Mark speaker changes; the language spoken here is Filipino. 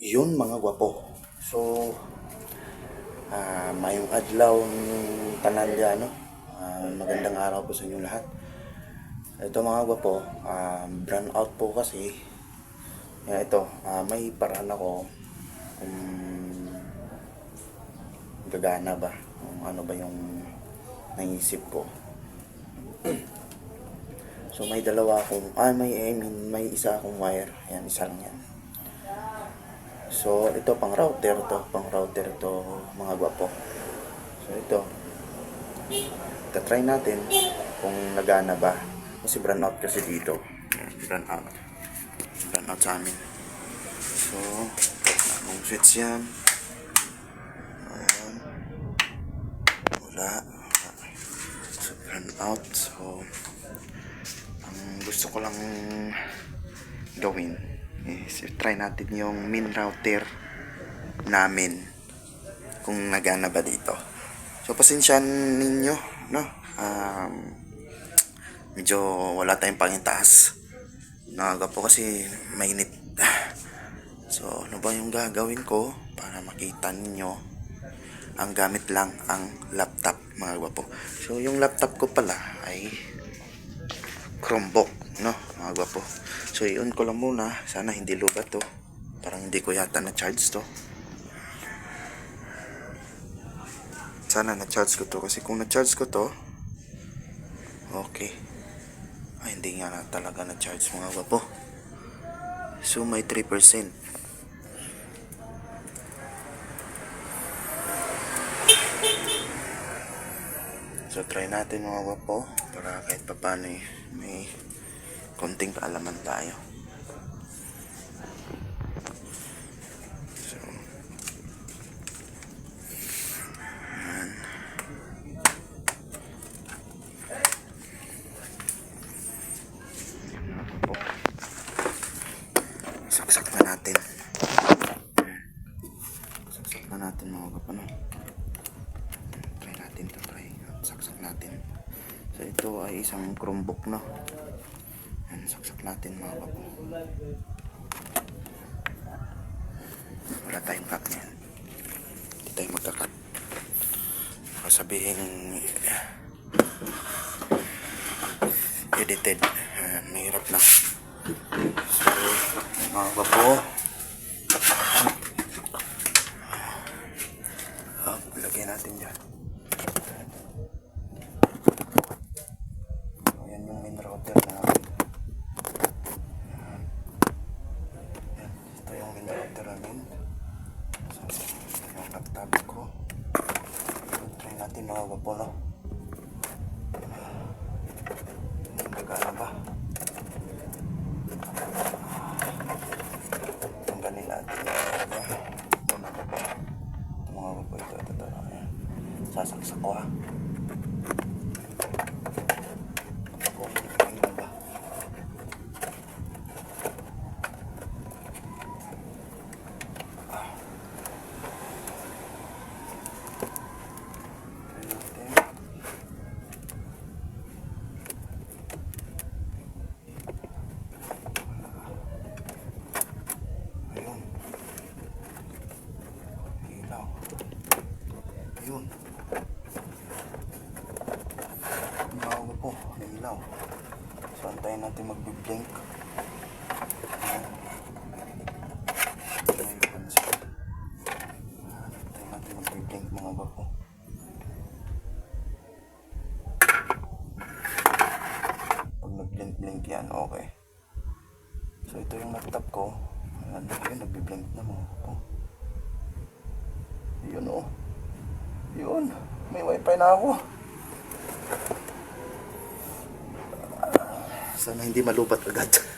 Speaker 1: Yun mga gwapo. So, ah mayong adlaw ng tanalya, no? Ah, magandang araw po sa inyo lahat. Ito mga gwapo, ah brand out po kasi. Kaya ito, ah, may paraan ako kung gagana ba, kung ano ba yung naisip ko. So may dalawa akong, ah may, I mean, may isa akong wire. Ayan, isa lang yan. So ito pang router to, pang router to mga gwapo. So ito, try natin kung nagana ba. Kasi brand out kasi dito. Brand out. Brand out sa amin. So, kung switch yan. Ayan. Wala. So, brand out. So, ang gusto ko lang gawin is try natin yung min router namin kung nagana ba dito. So pasensyahan ninyo, no? Um, medyo wala tayong pangitaas. Naga po kasi mainit. So ano ba yung gagawin ko para makita ninyo ang gamit lang ang laptop mga gwapo. So yung laptop ko pala ay Chromebook, no? Mga gwapo. So, i-on ko lang muna. Sana hindi lubat to. Parang hindi ko yata na-charge to. Sana na-charge ko to. Kasi kung na-charge ko to, okay. Ay, hindi nga na talaga na-charge mga gwapo. So, may 3%. So try natin mga gwapo para kahit papano eh, may konting kaalaman tayo. So, yan. Saksak na natin. Saksak na natin mga gwapo no? try natin to try saksak natin so ito ay isang chromebook no yan saksak natin mga babo wala tayong cut yan hindi tayo magkakat baka sabihin edited. Yan, mahirap na. So mga babo Ah, lagyan natin dyan. Ayan yung main router namin. Ayan. Ayan, Ito yung main router namin. So, yung laptop ko. Try natin mga gwapo, no? Nagana ba? Tanggalin natin. Ito na ba? Ito mga gwapo, ito, ito, ito. Ayan. Sasaksak ko ha. Ako, ano ba? Try natin. Ayun. Ilaw. Ayun. Umaga po, may ilaw. So, antayin natin. Ayan, Antayin natin mag-blink mga bapo. Pag nag-blink-blink yan, okay. So, ito yung laptop ko. Ayan, ayun, nag-blink na mga bapo. Yun oh. Yun. May wifi na ako. Sana hindi malubat agad.